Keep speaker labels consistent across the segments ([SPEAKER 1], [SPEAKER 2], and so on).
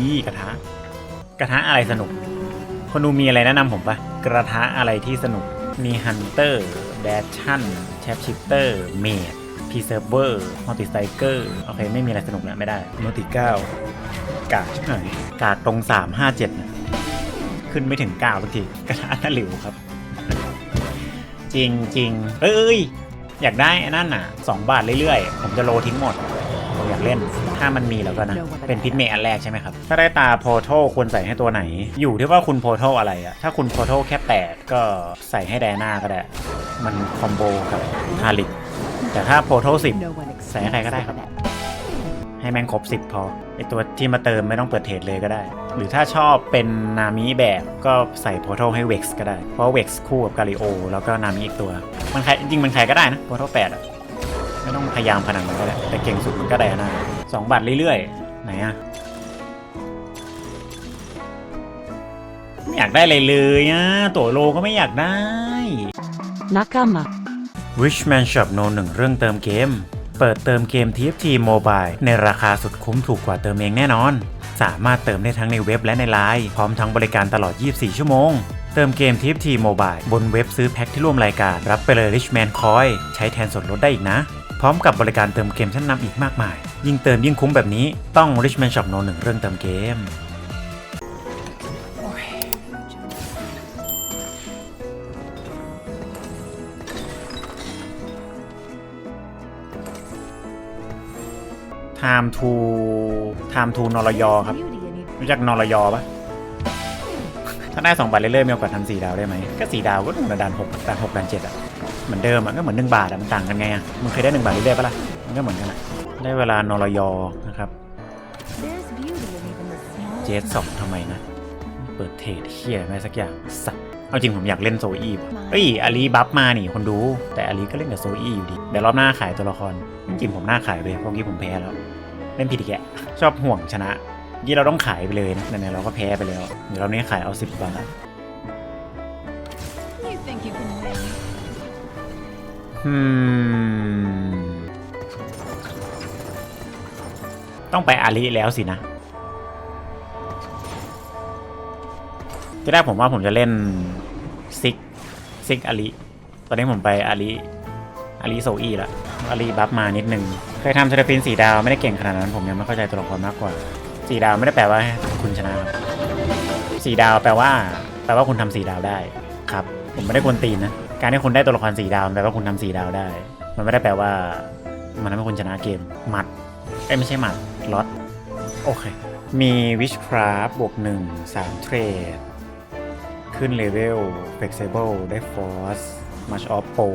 [SPEAKER 1] ดีกระทะ กระทะอะไรสนุก คนดูมีอะไรแนะนำผมปะกระทะอะไรที่สนุก มีฮันเตอร์แดชชั่นแชปชิปเตอร์เมดพีเซิร์ฟเวอร์มัลติสไตเกอร์โอเค ไม่มีอะไรสนุกแล้วไม่ได้โนติเก้ากากชิบหายกากตรง 3 5 7นะขึ้นไม่ถึง9สักทีกระทะน่าหลิวครับ จริงจริงๆเอ้ย อยากได้อันนั่นน่ะ 2 บาทเรื่อยๆ ผมจะโลทิ้งหมด ผมอยากเล่น ถ้ามันมีแล้วก็นะ เป็นพิษเมย์อันแรกใช่ไหมครับ ถ้าได้ตาโพโทควรใส่ให้ตัวไหน อยู่ที่ว่าคุณโพโทอะไรอะถ้าคุณโพโทแค่แปดก็ใส่ให้แดน่าก็ได้ มันคอมโบกับฮาริก แต่ถ้าโพโทสิบใส่ให้ใครก็ได้ครับ ให้แม่งครบ10พอไอตัวที่มาเติมไม่ต้องเปิดเทรดเลยก็ได้ หรือถ้าชอบเป็นนามิแบบก็ใส่โพโทให้เว็กซ์ก็ได้ เพราะเว็กซ์คู่กับกาลิโอ แล้วก็นามิอีกตัว มันใครจริงๆมันใครก็ได้นะโพโทแปดอะไม่ต้องพยายามขนาดนั้นก็ได้แต่เก่งสุดมันก็ไดอาน่า สองบาทเรื่อยๆ ไหนอะไม่อยากได้อะไรเลยอะตัวโลก็ไม่อยากได้
[SPEAKER 2] Nakama.
[SPEAKER 1] Richman Shop No 1เรื่องเติมเกม เปิดเติมเกม TFT Mobile ในราคาสุดคุ้มถูกกว่าเติมเองแน่นอน สามารถเติมได้ทั้งในเว็บและในไลน์พร้อมทั้งบริการตลอด 24 ชั่วโมง เติมเกม TFT Mobile บนเว็บซื้อแพ็คที่ร่วมรายการ รับไปเลย Richman Coin ใช้แทนส่วนลดได้อีกนะ พร้อมกับบริการเติมเกมชั้นนำอีกมากมาย ยิ่งเติมยิ่งคุ้มแบบนี้ต้อง Richman Shop No 1เรื่องเติมเกม Time to Time to นรยอครับ รู้จักนรยอปะถ้าได้สองบาทเรื่อยๆมีโอกาสทำสี่ดาวได้ไหมก็สี่ดาวก็หนึ่งด่านหกด่านหกด่านเจ็ดอะเหมือนเดิมอะก็เหมือนหนึ่งบาทอะมันต่างกันไงอะมึงเคยได้หนึ่งบาทเรื่อยๆปะล่ะมันก็เหมือนกันอะ ได้เวลานรยอนะครับ เจสสองทำไมนะ เปิดเทรดเฮียอะไรสักอย่างสัตว์เอาจริงผมอยากเล่นโซอี้ว่ะเอ้ยอาลีบัฟมานี่คนดู แต่อาลีก็เล่นกับโซอี้อยู่ดีเดี๋ยวรอบหน้าขายตัวละครจริงๆผมหน้าขายไปเพราะเมื่อกี้ผมแพ้แล้วเล่นผิดอีกแกะชอบห่วงชนะยี่เราต้องขายไปเลยนะไหนๆเราก็แพ้ไปแล้วเดี๋ยวเราเนี้ขายเอาสิบบาท
[SPEAKER 3] You think you can win?
[SPEAKER 1] อืม ต้องไปอาลีแล้วสินะที่แรกผมว่าผมจะเล่นซิกซิกอาลีตอนนี้ผมไปอาลีอาลีโซอีละอาลีบัฟมานิดนึงเคยทำเซราฟินสีดาวไม่ได้เก่งขนาดนั้น ผมยังไม่เข้าใจตัวละครมากกว่าสีดาวไม่ได้แปลว่าคุณชนะครับสีดาวแปลว่า แปลว่าคุณทำสีดาวได้ครับ ผมไม่ได้กวนตีนนะการที่คุณได้ตัวละครสีดาวแปลว่าคุณทำสีดาวได้ มันไม่ได้แปลว่า มันทำให้คุณชนะเกมหมัดเอ้ยไม่ใช่หมัดล็อตโอเค มี Witchcraft บวก1 3เทรด ขึ้นเลเวล Flexible ได้ Force March of Pro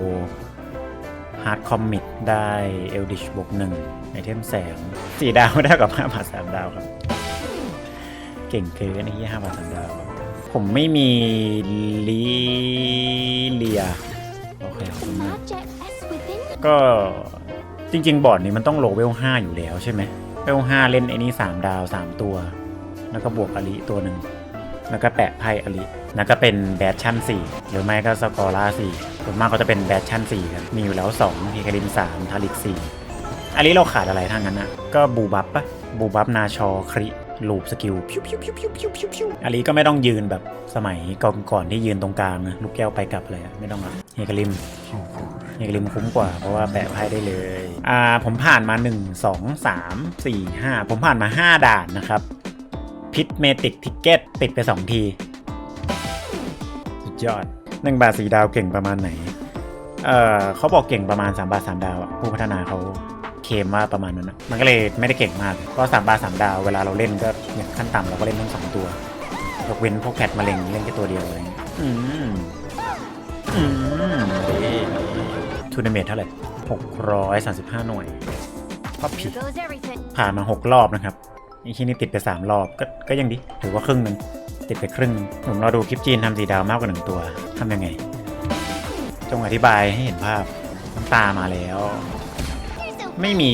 [SPEAKER 1] Hard Commit ได้ Eldritch บวก1ไอเทมแสงสี่ดาวได้กับ5บาท3ดาวครับ เก่งเกินไอ้ที่5บาท3ดาวครับผมไม่มีลีเลียโอเคขอบคุณมาก
[SPEAKER 3] Project S within
[SPEAKER 1] ก็ จริง ๆ บอร์ดนี้มันต้องโลเวล5อยู่แล้วใช่ไหมเวล5เล่นไอ้นี่3ดาว3ตัว แล้วก็บวกอลิตัวหนึ่งแล้วก็แปะไพ่อลิแล้วก็เป็นแบทชั่น4หรือไม่ก็สกอร่า4ส่วนมากก็จะเป็นแบทชั่น4กันมีอยู่แล้ว2เฮคาริน3ทาริก4อลิเราขาดอะไรทางนั้นอะ ก็บูบับปะบูบับนาชอคริลูปสกิลพิวพิวพิวพิวพิวพิวพิวอลิก็ไม่ต้องยืนแบบสมัยก่อนก่อนที่ยืนตรงกลางนะลูกแก้วไปกลับเลยอะไม่ต้องอะเฮคาริม เอกลิมคุ้มกว่าเพราะว่าแปะไพ่ได้เลย อ่าผมผ่านมา 1 2 3 4 5 ผมผ่านมา 5 ด่านนะครับ พิทเมติกทิกเก็ตติดไป 2 ที สุดยอดหนึ่งบาทสีดาวเก่งประมาณไหน เอ่อเขาบอกเก่งประมาณ 3 บาท 3 ดาวอะผู้พัฒนาเขาเคลมว่าประมาณนั้นนะมันก็เลยไม่ได้เก่งมากเพราะ3บาท3ดาวเวลาเราเล่นก็อย่างขั้นต่ำเราก็เล่นทั้งสองตัวยกเว้นพวกแพทมาเล็งเล่นแค่ตัวเดียวอะไรเงี้ยอืมอืม ทูนาเมทเท่าไหร่ 635 หน่วยก็ผิด
[SPEAKER 3] Here goes everything.
[SPEAKER 1] ผ่านมา 6 รอบนะครับอีกที่นี่ติดไป 3 รอบก็ก็ยังดี ถือว่าครึ่งหนึ่งติดไปครึ่งหนึ่งผมเราดูคลิปจีนทำสีดาวมากกว่าหนึ่งตัวทำยังไง จงอธิบายให้เห็นภาพน้ำตามาแล้ว
[SPEAKER 3] You're so
[SPEAKER 1] ไม่มี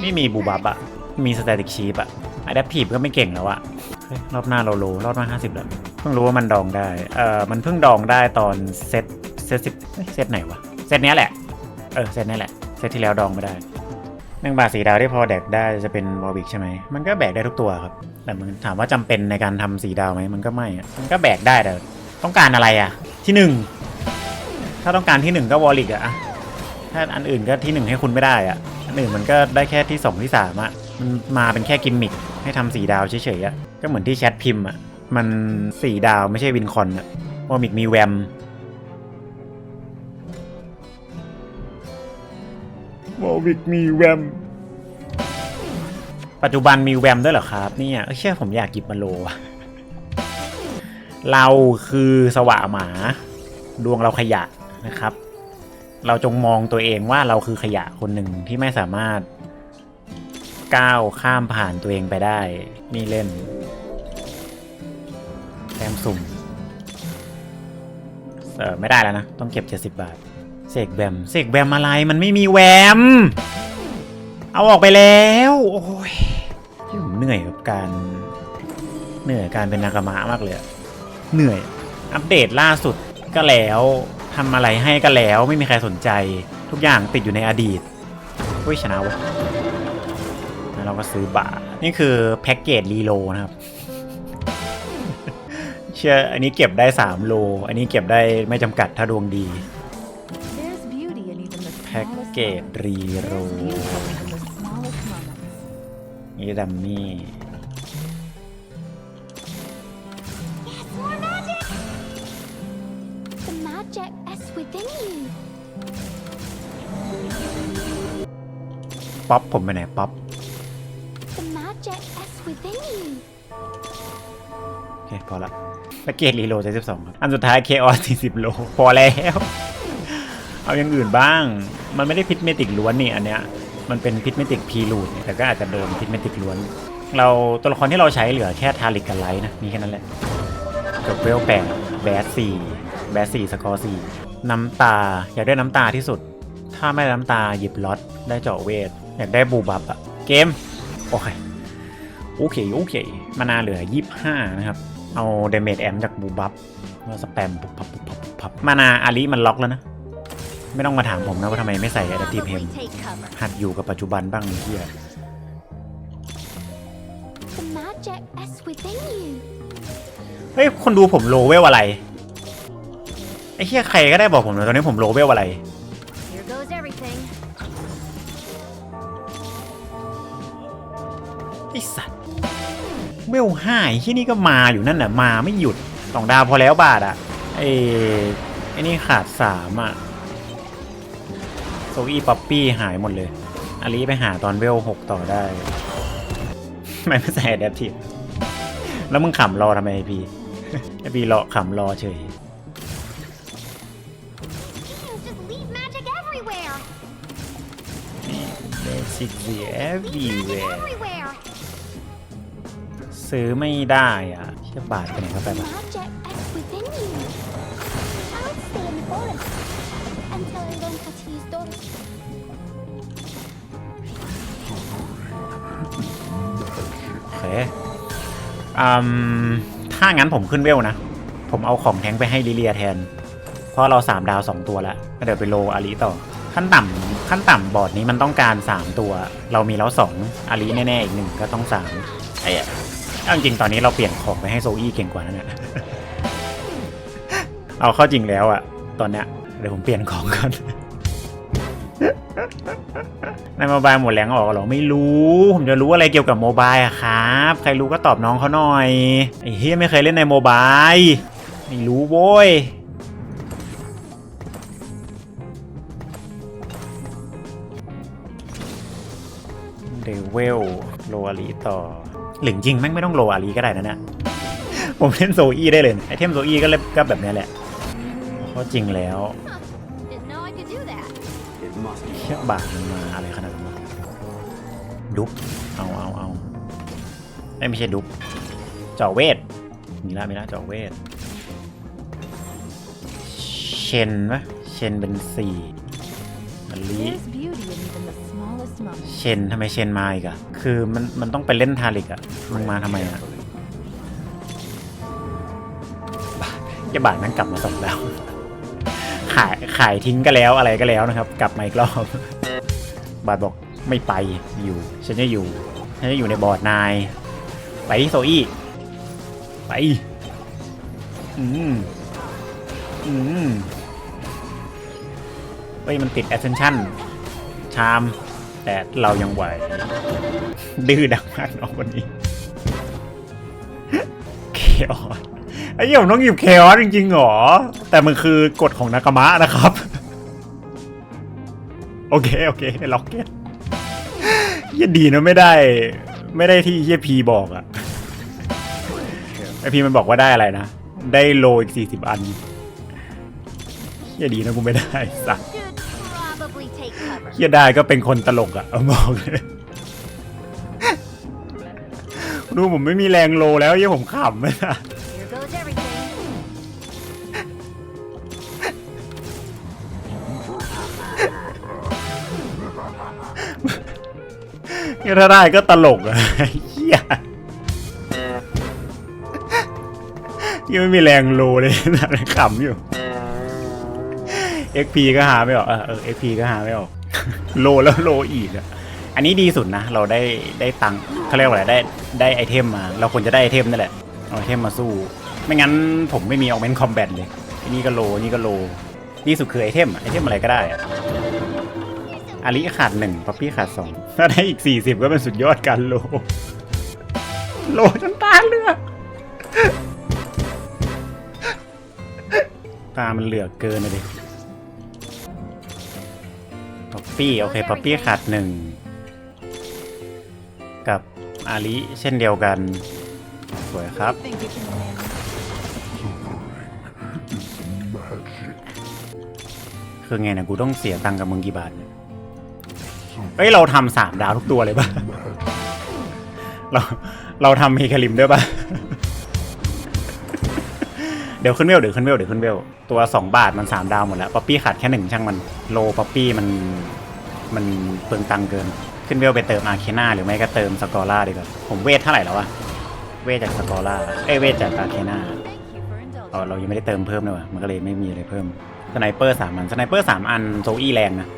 [SPEAKER 1] ไม่มีบูบับอะมีสแตติกชีปอะอะแดปทีฟก็ไม่เก่งแล้วอะเฮ้ยรอบหน้าเราโลรอบหน้าห้าสิบแล้ว เพิ่งรู้ว่ามันดองได้ เออมันเพิ่งดองได้ตอนเซตเซตสิบเอ้ยเซตไหนวะ เซตเนี้ยแหละ เออเซตเนี้ยแหละ เซตที่แล้วดองไม่ได้หนึ่งบาทสีดาวที่พอแดกได้จะเป็นวอลวิกใช่ไหม มันก็แบกได้ทุกตัวครับ แต่มันถามว่าจำเป็นในการทำสีดาวไหม มันก็ไม่ มันก็แบกได้แต่ต้องการอะไรอะ ที่หนึ่ง ถ้าต้องการที่หนึ่งก็วอลลิกอะอะถ้าอันอื่นก็ที่หนึ่งให้คุณไม่ได้อะอันอื่นมันก็ได้แค่ที่สองที่สามอะมันมาเป็นแค่กิมมิคให้ทำสีดาวเฉยๆอะก็เหมือนที่แชทพิมพ์อะมันสีดาวไม่ใช่วินคอนอะวอลมิกมีแวม วอลวิกมีแวม ปัจจุบันมีแวมด้วยเหรอครับ เนี่ยเอ้ยเชื่อผมอยากหยิบมาโลอะเราคือสวะหมา ดวงเราขยะนะครับ เราจงมองตัวเองว่าเราคือขยะคนหนึ่งที่ไม่สามารถ ก้าวข้ามผ่านตัวเองไปได้นี่เล่นแต้มสุ่มเออไม่ได้แล้วนะ ต้องเก็บ 70 บาท เสกแบมเสกแบมอะไรมันไม่มีแวม เอาออกไปแล้ว โอ้ยผมเหนื่อยกับการเหนื่อยการเป็นนากามะมากเลยเหนื่อยอัปเดตล่าสุดก็แล้วทำอะไรให้ก็แล้วไม่มีใครสนใจ ทุกอย่างติดอยู่ในอดีตอุ้ยชนะวะแล้วเราก็ซื้อบานี่คือแพ็กเกจรีโลนะครับเชื่ออันนี้เก็บได้ 3 โล อันนี้เก็บได้ไม่จำกัดถ้าดวงดี แพ็กเกจรีโรนี่ดัมมี่ป๊อปผมไปไหนป๊อปโอเคพอละแพ็กเกจรีโรจ็ดสิบสองอันสุดท้ายเคออสสี่สิบโล พอแล้ว เอาอย่างอื่นบ้าง มันไม่ได้พิทเมติกล้วนนี่อันเนี้ยมันเป็นพิทเมติกพีรูดแต่ก็อาจจะโดนพิทเมติกล้วน เราตัวละครที่เราใช้เหลือแค่ทาริกกับไลท์นะมีแค่นั้นแหละกับเวลแปดแบสสี่แบสสี่สกอร์สี่น้ำตาอยากได้น้ำตาที่สุด ถ้าไม่ได้น้ำตาหยิบล็อตได้เจาะเวทอยากได้บูบับอะเกมโอเคโอเคโอเคมานาเหลือ 25 นะครับ เอาเดเมจแอมจากบูบับแล้วสแปมปุบปับปุ๊บปับปุ๊บปับมานาอาลีมันล็อกแล้วนะ ไม่ต้องมาถามผมนะว่าทำไมไม่ใส่อะดัพทีเพม
[SPEAKER 3] Probably take cover.
[SPEAKER 1] หัดอยู่กับปัจจุบันบ้างไอ้เฮีย
[SPEAKER 3] The magic is within you.
[SPEAKER 1] เฮ้ย คนดูผมโลเวลอะไร ไอ้เฮียใครก็ได้บอกผมหน่อยตอนนี้ผมโลเวลอะไร
[SPEAKER 3] Here goes everything.
[SPEAKER 1] ไอสัตว์เวลห้าไอ้ที่นี่ก็มาอยู่นั่นน่ะมาไม่หยุดสองดาวพอแล้วบาทอะไอ้ไอ้นี่ขาดสามอะ โซอี้ป๊อปปี้หายหมดเลยอาลีไปหาตอนเวลหกต่อได้ทำไมไม่ใส่แดปทีฟแล้วมึงขำรอทำไมไอพีไอพีรอขำรอเฉย
[SPEAKER 3] You just leave magic everywhere.
[SPEAKER 1] เบสิกเสีย
[SPEAKER 3] Leave magic
[SPEAKER 1] everywhere
[SPEAKER 3] everywhere.
[SPEAKER 1] ซื้อไม่ได้อะเชี่ยบาทไปไหนเข้าไป
[SPEAKER 3] The
[SPEAKER 1] ปะ โอเคอืมถ้างั้นผมขึ้นเวลนะ ผมเอาของแทงไปให้ลิเลียแทน เพราะเรา3ดาว2ตัวแล้วเดี๋ยวไปโลอาลีต่อ ขั้นต่ำขั้นต่ำบอร์ดนี้มันต้องการ3ตัว เรามีแล้ว2องอาลีแน่ๆอีกหนึ่งก็ต้อง3ไอ้เอาจริงๆตอนนี้เราเปลี่ยนของไปให้โซอี้เก่งกว่านั่นแหละเอาเข้าจริงแล้วอะตอนเนี้ยเดี๋ยวผมเปลี่ยนของก่อน ในโมบายหมดแรงออกหรอไม่รู้ ผมจะรู้อะไรเกี่ยวกับโมบายอะครับ ใครรู้ก็ตอบน้องเขาหน่อยไอ้เฮียไม่เคยเล่นในโมบายไม่รู้โว้ยเดเวลโลอาลีต่อหรือจริงแม่งไม่ต้องโลอาลีก็ได้นะเนี่ยผมเล่นโซอี้ได้เลยไอเทมโซอี้ก็เล่นก็แบบนี้แหละเพราะจริงแล้ว เชือกบาทมันมาอะไรขนาดนั้นวะดุ๊บเอาเอาเอาเอ้ยไม่ใช่ดุ๊บเจาะเวทมีละมีละเจาะเวทเชนปะเชนเป็นสี่มะลิ
[SPEAKER 4] There's beauty in even the smallest moments.
[SPEAKER 1] เชนทำไมเชนมาอีกอะคือมันมันต้องไปเล่นทาริกอะมึงมาทำไมอะบาทเจะบาทนั่งกลับมาส่งแล้ว ขายขายทิ้งก็แล้วอะไรก็แล้วนะครับ กลับมาอีกรอบบาทบอกไม่ไปอยู่ ฉันจะอยู่ ฉันจะอยู่ในบอร์ดนาย ไปที่โซอี้ไป อืม อืมเฮ้ย มันติด ascension ชาม แต่เรายังไหว ดื้อดังมากน้องคนนี้เคออส ไอ้เหี้ยผมต้องหยิบเคออสจริงๆเหรอ แต่มันคือกฎของนากามะนะครับ โอเค โอเคล็อกเก็ตเหี้ยดีนะไม่ได้ ไม่ได้ที่เฮียพีบอกอะไอพีมันบอกว่าได้อะไรนะ ได้โลอีกสี่สิบอันเฮียดีนะกูไม่ได้สัก
[SPEAKER 3] Should probably take cover.
[SPEAKER 1] เฮียได้ก็เป็นคนตลกอะเอาบอกเลยดูผมไม่มีแรงโลแล้วเฮียผมขำไม่ละ ถ้าได้ก็ตลกอะเฮียเฮียไม่มีแรงโลเลยนะขำอยู่ XP ก็หาไม่ออกเออเออ XP ก็หาไม่ออก โลแล้วโลอีกอะอันนี้ดีสุดนะ เราได้ได้ตังค์เขาเรียกว่าอะไรได้ได้ไอเทมมา เราควรจะได้ไอเทมนั่นแหละเอาไอเทมมาสู้ ไม่งั้นผมไม่มีออกเมนคอมแบทเลยอันนี้ก็โลอันนี่ก็โลดีสุดคือไอเทมอะไอเทมอะไรก็ได้อะ อาริขาดหนึ่งป๊อปปี้ขาดสองถ้าได้อีกสี่สิบก็เป็นสุดยอดการโล โลจนตาเลือก ตามันเหลือกเกินเลยดิป๊อปปี้โอเคป๊อปปี้ขาดหนึ่งกับอาลิเช่นเดียวกัน สวยครับ
[SPEAKER 4] Think you can win?
[SPEAKER 1] คือไงนะกูต้องเสียตังค์กับมึงกี่บาทเนี่ยเฮ้ย เราทำสามดาวทุกตัวเลยปะเราเราทำเฮคาริมด้วยปะเดี๋ยวขึ้นเวลเดี๋ยวขึ้นเวลเดี๋ยวขึ้นเวลตัวสองบาทมันสามดาวหมดแล้วป๊อปปี้ขาดแค่หนึ่งช่างมันโลป๊อปปี้มันมันเปลืองตังเกิน ขึ้นเวลไปเติมอาร์เคนาหรือไม่ก็เติมสกอร่าดีกว่าผมเวทเท่าไหร่แล้ววะเวทจากสกอร่าเอ้เวทจากอาร์เคนา
[SPEAKER 4] Thank you for
[SPEAKER 1] อ๋อเรายังไม่ได้เติมเพิ่มเลยวะมันก็เลยไม่มีอะไรเพิ่มสไนเปอร์สามอันสไนเปอร์สามอันโซอี้แรงนะ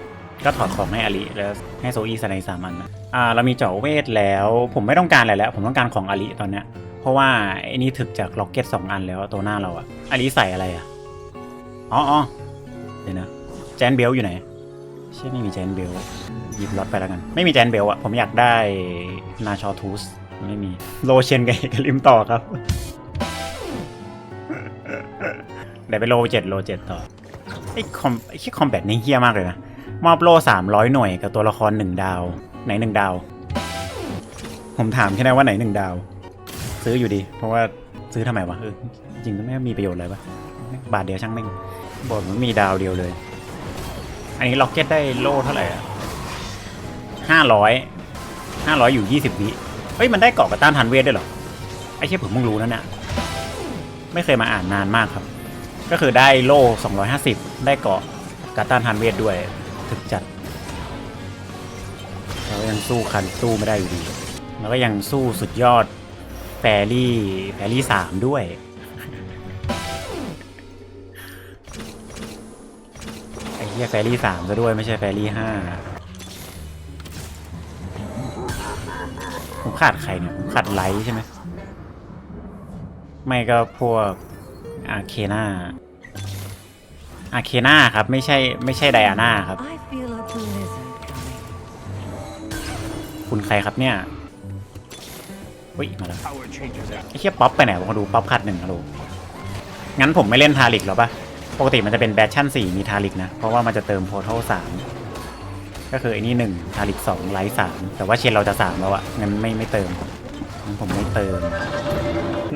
[SPEAKER 1] ก็ถอดของให้อาลีแล้วให้โซอีสไนสามอันนะอ่าเรามีเจาะเวทแล้ว ผมไม่ต้องการอะไรแล้ว ผมต้องการของอาลีตอนเนี้ยเพราะว่าไอ้นี่ถึกจากล็อกเก็ตสองอันแล้วตัวหน้าเราอะอาลีใส่อะไรอะอ๋ออเดี๋ยวนะแจนเบลอยู่ไหนเชื่อไม่มีแจนเบลหยิบล็อตไปแล้วกัน ไม่มีแจนเบลอะผมอยากได้นาชอทูสไม่มีโลเชนกับเอกลิมต่อครับเดี๋ยวไปโลเจ็ดโลเจ็ดต่อไอ้คอมไอ้คอมแบทนี่เฮี้ยมากเลยนะ มอบโลสามร้อยหน่วยกับตัวละครหนึ่งดาว ไหนหนึ่งดาว ผมถามแค่นั้นว่าไหนหนึ่งดาว ซื้ออยู่ดี เพราะว่าซื้อทำไมวะเออจริงก็ไม่มีประโยชน์อะไรปะบาทเดียวช่างแม่งบอดมันมีดาวเดียวเลย อันนี้ล็อกเก็ตได้โล่เท่าไหร่อะห้าร้อยห้าร้อยอยู่ยี่สิบวิเฮ้ยมันได้เกาะกับต้านทันเวทด้วยเหรอไอ้เชี่ยผมเพิ่งรู้นะเนี่ยไม่เคยมาอ่านนานมากครับ ก็คือได้โล่ 250 ได้เกาะกาต้านฮันเวทด้วย ถึกจัด เราก็ยังสู้คันสู้ไม่ได้อยู่ดี แล้วก็ยังสู้สุดยอดแฟรี่แฟรี่สามด้วย ไอ้เหี้ยแฟรี่สามซะด้วยไม่ใช่แฟรี่ห้าผมขาดใครเนี่ยผมขาดไลท์ใช่ไหม ไม่ก็พวกอาเคนา อาเคนาครับ ไม่ใช่ไม่ใช่ไดอาน่าครับ
[SPEAKER 2] I feel a blizzard coming.
[SPEAKER 1] คุณใครครับเนี่ยอุ้ยมาแล้วไอ้เชี่ยป๊อปไปไหนวะมาดูป๊อปคัดหนึ่งฮัลโหลงั้นผมไม่เล่นทาริกหรอปะปกติมันจะเป็นแบทชั่นสี่มีทาริกนะ เพราะว่ามันจะเติมโพทัลสามก็คือไอ้นี่หนึ่งทาริกสองไลท์สามแต่ว่าเชนเราจะสามแล้วอะงั้นไม่ไม่เติมงั้นผมไม่เติม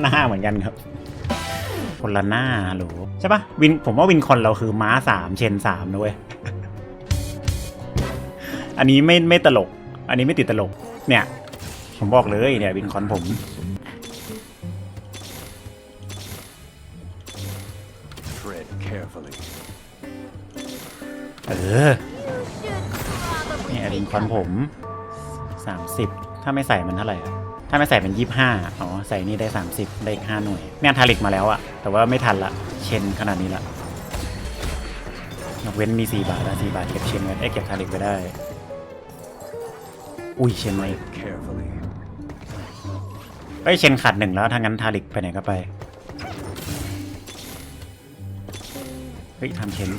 [SPEAKER 1] หน้าเหมือนกันครับ คนละหน้าฮัลโหลใช่ปะวินผมว่าวินคอนเราคือม้าสามเชนสามนะเว้ย อันนี้ไม่ไม่ตลก อันนี้ไม่ติดตลก เนี่ย ผมบอกเลยเนี่ยวินคอนผม
[SPEAKER 5] Tread carefully.
[SPEAKER 1] เออ
[SPEAKER 3] You should probably
[SPEAKER 1] เนี่ยวิน
[SPEAKER 3] take
[SPEAKER 1] คอนผมสามสิบถ้าไม่ใส่มันเท่าไหร่อะ ถ้าไม่ใส่เป็นยี่ห้าอ๋อใส่นี่ได้สามสิบได้อีกห้าหน่วยเนี่ยทาริกมาแล้วอะแต่ว่าไม่ทันละ เชนขนาดนี้ละยกเว้นมีสี่บาทแล้วสี่บาทเก็บเชนไว้เอ้ยเก็บทาริกไปได้ อุ้ยเชนไว้
[SPEAKER 5] Tread carefully.
[SPEAKER 1] เอ้ยเชนขาดหนึ่งแล้วถ้างั้นทาริกไปไหนก็ไปเฮ้ยทำเชน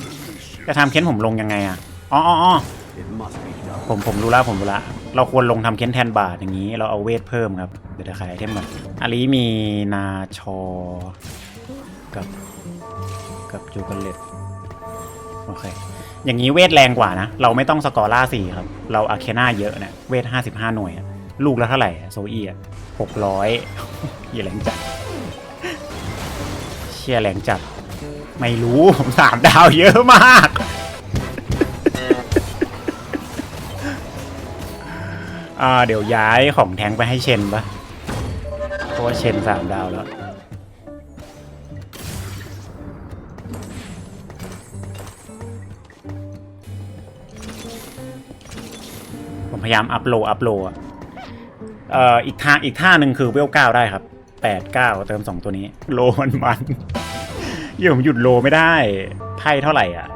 [SPEAKER 1] จะทำเค้นผมลงยังไงอะอ๋ออ๋ออ๋อ
[SPEAKER 5] It must be done.
[SPEAKER 1] ผมผมรู้แล้วผมรู้ละ เราควรลงทำเค้นแทนบาทอย่างนี้เราเอาเวทเพิ่มครับ เดี๋ยวจะขายไอเทมก่อนอาลีมีนาชอ กับ กับจูกันเลตโอเค อย่างนี้เวทแรงกว่านะ เราไม่ต้องสกอร่าสี่ครับ เราอาเคน่าเยอะเนี่ยเวทห้าสิบห้าหน่วย ลูกละเท่าไหร่โซอี้อะหกร้อยอย่แรงจัด เชี่ยแรงจัด ไม่รู้ผมสามดาวเยอะมาก อ่าเดี๋ยวย้ายของแทงไปให้เชนปะเพราะว่าเชนสามดาวแล้ว ผมพยายามอัพโหลดอัพโหลดอะเอ่ออีกท่าอีกท่าหนึ่งคือเวลเก้าได้ครับแปดเก้าเติมสองตัวนี้ โลมันมันเดี๋ยผมหยุดโลไม่ได้ ไพ่เท่าไหร่อะ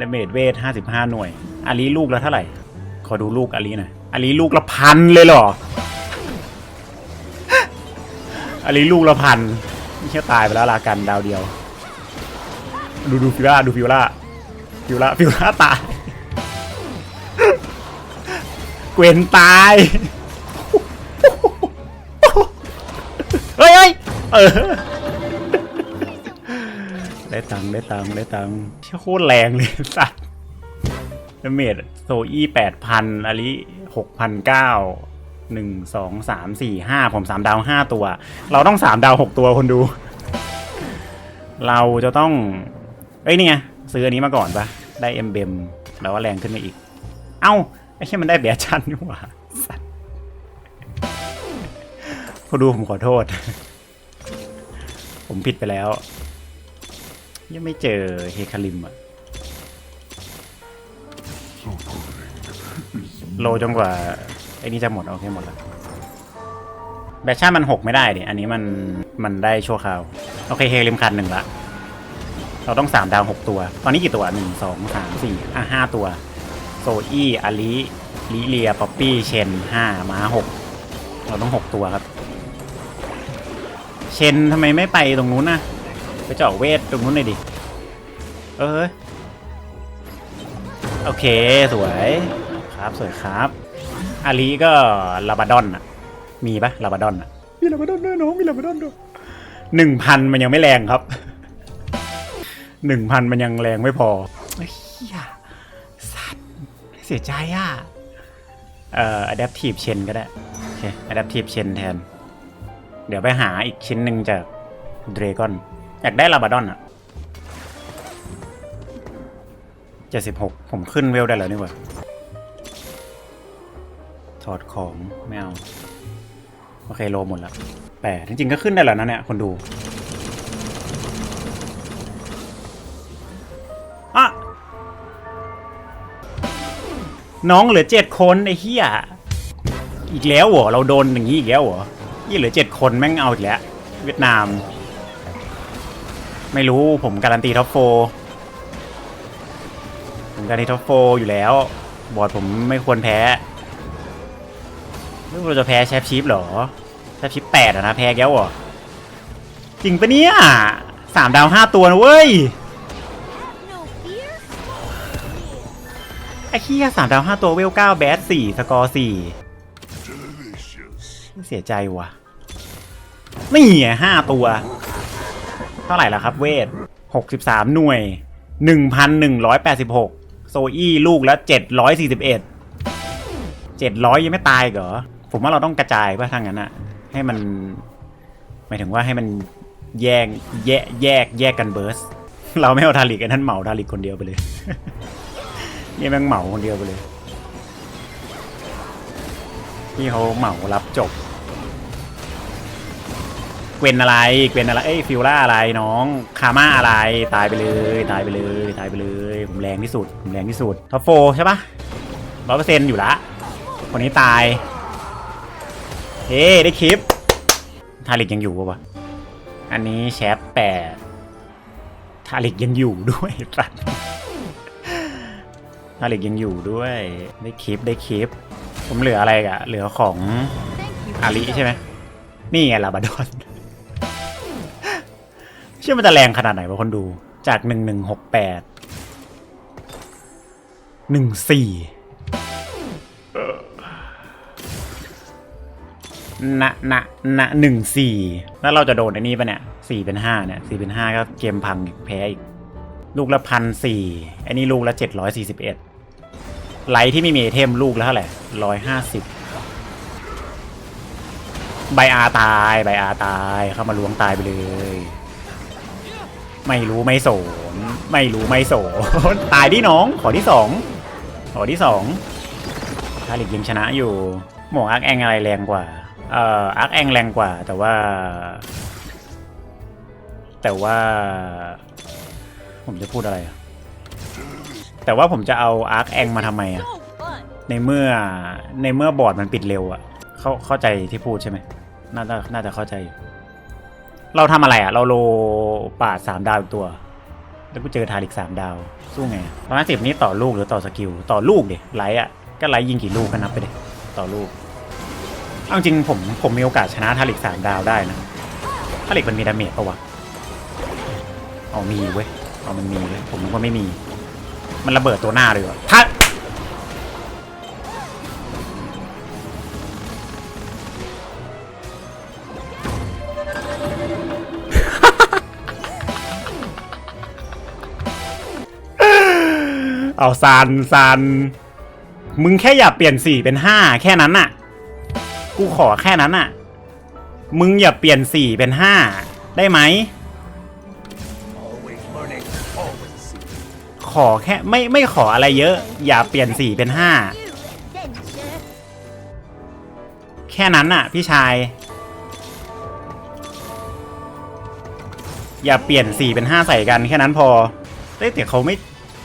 [SPEAKER 1] ดาเมจเวทห้าสิบห้าหน่วยอาลีลูกแล้วเท่าไหร่ ขอดูลูกอาลีหน่อย อาลีลูกละพันเลยเหรออาลีลูกละพันไม่ใช่ตายไปแล้วลากันดาวเดียว ดูดูฟิวล่าดูฟิวล่าฟิวล่าฟิวล่าตาย เกวนตาย เฮ้ยเออได้ตังได้ตังได้ตังเชี่ยโคตรแรงเลยสัตว์เมจโซอี้แปดพันอาลิ หกพันเก้าหนึ่งสองสามสี่ห้าผมสามดาวห้าตัว เราต้องสามดาวหกตัวคนดู เราจะต้อง เอ้ยนี่ไงซื้ออันนี้มาก่อนปะได้เอ็มเบมแล้วว่าแรงขึ้นมาอีก เอ้าไอ้เชี่มันได้เบียชันนี่หว่าสัตว์คนดูผมขอโทษ ผมผิดไปแล้ว ยังไม่เจอเฮคาริมอะ โลจนกว่า ไอ้นี่จะหมดโอเคหมดแล้วแบชชั่นมันหกไม่ได้ดิอันนี้มันมันได้ชั่วคราว โอเคเฮคาริมขาดหนึ่งละเราต้องสามดาวหกตัว ตอนนี้กี่ตัวหนึ่งสองสามสี่อะห้าตัว โซอี้อาลีลิเลียป๊อปปี้เชนห้าม้าหกเราต้องหกตัวครับ เชนทำไมไม่ไปตรงนู้นนะไปเจาะเวทตรงนู้นหน่อยดิ เออ โอเค สวย ครับสวยครับ อาลีก็ลาบาดอนอะมีปะลาบาดอนอะมีลาบาดอนด้วยน้องมีลาบาดอนด้วยหนึ่งพันมันยังไม่แรงครับหนึ่งพันมันยังแรงไม่พอเฮียสัตว์เสียใจอะ เอ่อ adaptive chain ก็ได้ โอเค adaptive chain แทน เดี๋ยวไปหาอีกชิ้นหนึ่งจากดร g o n อยากได้ลาบาดอนอะเจ็ดสิบหกผมขึ้นเวลได้แล้วนี่หว่า ถอดของไม่เอาโอเคโลหมดแล้วแปดจริงๆก็ขึ้นได้แล้วนะเนี่ยคนดูอะน้องเหลือเจ็ดคนไอ้เหี้ยอีกแล้วเหรอเราโดนอย่างนี้อีกแล้วเหรอยี่เหลือเจ็ดคนแม่งเอาอีกแล้ว เวียดนาม ไม่รู้ผมการันตีท็อปโฟผมการันตีท็อปโฟอยู่แล้ว บอร์ดผมไม่ควรแพ้ ไม่ควรจะแพ้แชฟชิปเหรอแชฟชิปแปดอะนะแพ้แก้วจริงปะเนี่ยสามดาวห้าตัวนะเว้ย
[SPEAKER 3] No fear?
[SPEAKER 1] ไอ้เฮียสามดาวห้าตัวเวลเก้าแบสสี่สกอร์สี่เสียใจว่ะนี่ห้าตัว เท่าไหร่ละครับเวทหกสิบสามหน่วยหนึ่งพันหนึ่งร้อยแปดสิบหกโซอี้ลูกละเจ็ดร้อยสี่สิบเอ็ดเจ็ดร้อยยังไม่ตายเหรอ ผมว่าเราต้องกระจายป่ะทางนั้นอะให้มันหมายถึงว่าให้มันแยกแยกแยกแยกกันเบิร์สเราไม่เอาทาริกไอ้นั่นเหมาทาริกคนเดียวไปเลยนี่แม่งเหมาคนเดียวไปเลยพี่เขาเหมารับจบเกวนอะไรเกวนอะไรเอ้ยฟิลล่าอะไรน้องคาม่าอะไรตายไปเลยตายไปเลยตายไปเลย ผมแรงที่สุดผมแรงที่สุดท็อปโฟใช่ปะร้อยเปอร์เซ็นต์อยู่ละคนนี้ตาย เฮ้ได้คลิป ทาริกยังอยู่ปะวะ อันนี้แชปแปดทาริกยังอยู่ด้วยสัตว์ทาริกยังอยู่ด้วย ได้คลิปได้คลิป ผมเหลืออะไรกะเหลือของอาลีใช่ไหมนี่ไงลาบาดอน เชื่อมันจะแรงขนาดไหนวะคนดู จากหนึ่งหนึ่งหกแปดหนึ่งสี่ ณณณหนึ่งสี่แล้วเราจะโดนไอันนี้ปะเนี่ยสี่เป็นห้าเนี่ยสี่เป็นห้าก็เกมพังอีกแพ้อีก ลูกละพันสี่อันนี้ลูกละเจ็ดร้อยสี่สิบเอ็ดไลท์ที่ไม่มีไอเทมลูกและเท่าไหร่ร้อยห้าสิบใบอาตายใบอาตายเข้ามาล้วงตายไปเลย ไม่รู้ไม่โสนไม่รู้ไม่โสนตายดิน้องขอที่สองขอที่สองทาริกยังชนะอยู่ หมวกอาร์คแองอะไรแรงกว่า เอ่ออาร์คแองแรงกว่า แต่ว่า แต่ว่า ผมจะพูดอะไรอะแต่ว่าผมจะเอาอาร์คแองมาทำไมอะ ในเมื่อในเมื่อบอร์ดมันปิดเร็วอะเข้าเข้าใจที่พูดใช่ไหมน่าจะน่าจะเข้าใจอยู่เราทำอะไรอะเราโลป่าสามดาวอีกตัว แล้วก็เจอทาริกสามดาว สู้ไงร้อยสิบนี้ต่อลูกหรือต่อสกิล ต่อลูกเด็ไลท์อะก็ไลท์ยิงกี่ลูกก็นับไปเด็ต่อลูก เอาจริงผมผมมีโอกาสชนะทาริกสามดาวได้นะทาริกมันมีดาเมจปะวะเอามีเว้ยเอามันมีเว้ยผมนึกว่าไม่มี มันระเบิดตัวหน้าเลยวะถ้าเอาซันซันมึงแค่อย่าเปลี่ยนสี่เป็นห้าแค่นั้นน่ะ กูขอแค่นั้นน่ะมึงอย่าเปลี่ยนสี่เป็นห้าได้ไหม ขอแค่ไม่ไม่ขออะไรเยอะ อย่าเปลี่ยนสี่เป็นห้าแค่นั้นน่ะพี่ชาย อย่าเปลี่ยนสี่เป็นห้าใส่กันแค่นั้นพอเอ้ยแต่เขาไม่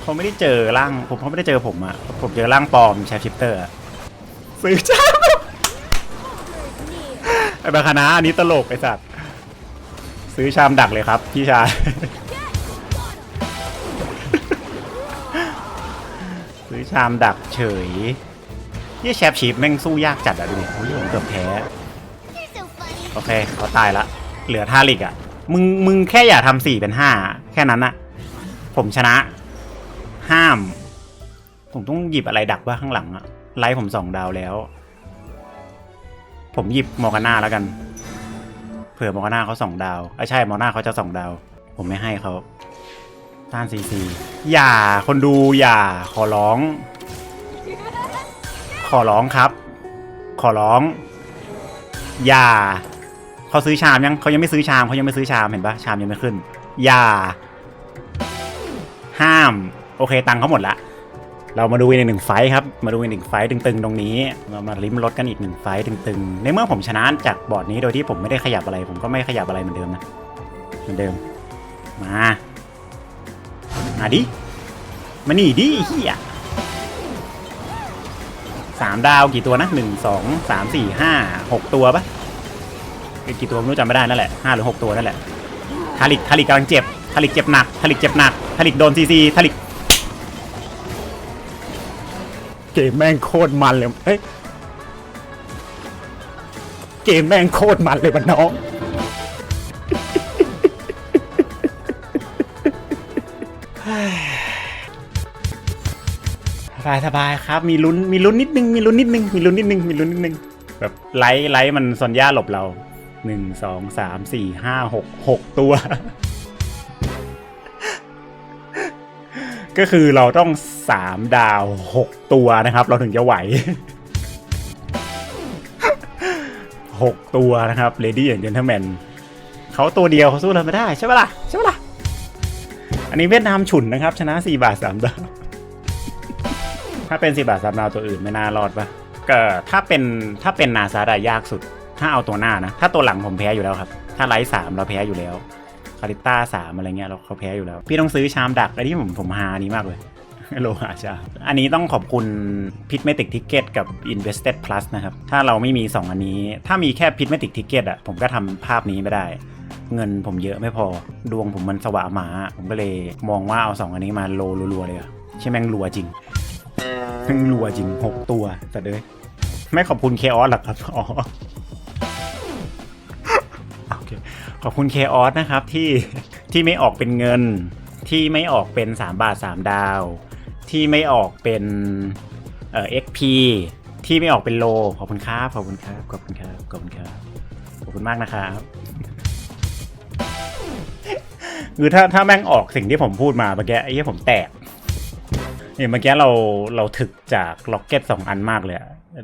[SPEAKER 1] เขาไม่ได้เจอร่างผมเขาไม่ได้เจอผมอะผมเจอร่างปลอมแชฟชิปเตอร์ซื้อจ้า ไอ้บาคานะอันนี้ตลกไอ้สัตว์ซื้อชามดักเลยครับ พี่ชาย ซื้อชามดักเฉยยี่แชฟชิปแม่งสู้ยากจัดอะดูดิโอ้ยผมเกือบแพ้ โอเคเขาตายละ เหลือท่าริกอะมึงมึงแค่อย่าทำสี่เป็นห้าแค่นั้นอะผมชนะ ห้าม ผมต้องหยิบอะไรดักว่าข้างหลังอะไล่ผมสองดาวแล้ว ผมหยิบมอร์กาน่าแล้วกัน เผื่อมอร์กาน่าเขาสองดาวไอ้ยใช่มอร์กาน่าเขาจะสองดาว ผมไม่ให้เขาต้านซีซีอย่าคนดูอย่าขอร้อง ขอร้องครับ ขอร้อง อย่าเขาซื้อชามยังเขายังไม่ซื้อชามเขายังไม่ซื้อชามเห็นปะชามยังไม่ขึ้น อย่า ห้าม โอเค ตังค์เขาหมดละ เรามาดูอีกหนึ่งไฟครับ มาดูอีกหนึ่งไฟตึงๆ ตรงนี้เรามาลิ้มรสกันอีกหนึ่งไฟตึงๆ ในเมื่อผมชนะจากบอร์ดนี้โดยที่ผมไม่ได้ขยับอะไร ผมก็ไม่ขยับอะไรเหมือนเดิมนะ เหมือนเดิม มา มาดิ มาหนีดิเฮียสามดาวกี่ตัวนะหนึ่งสองสามสี่ห้าหกตัวปะเป็นกี่ตัวไม่รู้จำไม่ได้นั่นแหละห้าหรือหกตัวนั่นแหละทาริกทาริกกำลังเจ็บทาริกเจ็บหนักทาริกเจ็บหนักทาริกโดนซีซีทาริก เกมแม่งโคตรมันเลยเฮ้ยเกมแม่งโคตรมันเลยวันน้อง สบายสบายครับ มีลุ้น มีลุ้นนิดนึง มีลุ้นนิดนึง มีลุ้นนิดนึง มีลุ้นนิดนึง แบบไลท์ไลท์มันซอนย่าหลบเราหนึ่งสองสามสี่ห้าหกหกตัว ก็คือเราต้องสามดาวหกตัวนะครับ เราถึงจะไหวหกตัวนะครับ Lady and Gentleman เขาตัวเดียวเขาสู้เราไม่ได้ใช่ปะล่ะใช่ปะล่ะ อันนี้เวียดนามฉุนนะครับ ชนะสี่บาทสามดาว ถ้าเป็นสี่บาทสามดาวตัวอื่นไม่น่ารอดปะก็ถ้าเป็นถ้าเป็นนาซาดายากสุด ถ้าเอาตัวหน้านะ ถ้าตัวหลังผมแพ้อยู่แล้วครับ ถ้าไลท์สามเราแพ้อยู่แล้ว คาริต้าสามอะไรเงี้ยเราเขาแพ้อยู่แล้ว พี่ต้องซื้อชามดักอันนี้ผมผมฮาอันนี้มากเลยโลหะชา อันนี้ต้องขอบคุณพิทเมติกทิกเก็ตกับ Invested Plus นะครับ ถ้าเราไม่มี 2 อันนี้ ถ้ามีแค่พิทเมติกทิกเก็ตอะผมก็ทำภาพนี้ไม่ได้ เงินผมเยอะไม่พอ ดวงผมมันสวะหมา ผมก็เลยมองว่าเอา 2 อันนี้มาโลรัวๆเลยอะใช่แม่งรัวจริงแม่งรัวจริง 6 ตัวแต่เด้ยไม่ขอบคุณเคออสหรอครับอ๋อ ขอบคุณเคออสนะครับที่ที่ไม่ออกเป็นเงิน ที่ไม่ออกเป็น 3 บาท 3 ดาว ที่ไม่ออกเป็นเอ่อ XP ที่ไม่ออกเป็นโล ขอบคุณครับขอบคุณครับขอบคุณครับขอบคุณครับขอบคุณมากนะครับคือถ้าถ้าแม่งออกสิ่งที่ผมพูดมาเมื่อกี้ไอ้ที่ผมแตกเนี่ยเมื่อกี้เราเราถึกจากล็อกเก็ตสองอันมากเลย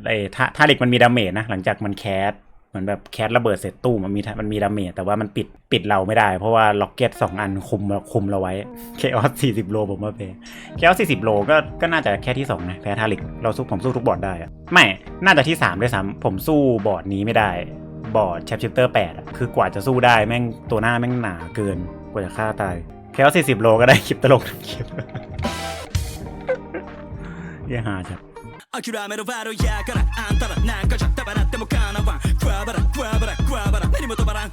[SPEAKER 1] ไอ้ท่าท่าเหล็กมันมีดาเมจนะ หลังจากมันแคส เหมือนแบบแคสระเบิดเสร็จตู้มันมีมันมีดาเมจแต่ว่ามันปิดปิดเราไม่ได้ เพราะว่าล็อกเก็ตสองอันคุมคุมเราไว้เคออสสี่สิบโลผมว่าเพเคออสสี่สิบโลก็ก็น่าจะแค่ที่สองนะแพ้ทาเหล็กเราสู้ผมสู้ทุกบอร์ดได้อะไม่น่าจะที่สามด้วยซ้ำผมสู้บอร์ดนี้ไม่ได้ บอร์ดแชปชิปเตอร์แปดคือกว่าจะสู้ได้แม่งตัวหน้าแม่งหนาเกินกว่าจะฆ่าตายแค่ว่าสี่สิบโลก็ได้คลิปตลกทั้งคลิปเฮียหาจัด
[SPEAKER 6] 諦めろ悪やからあんたらなんかじゃダメなってもかなわん。クワバラクワバラクワバラ。何も止まらん。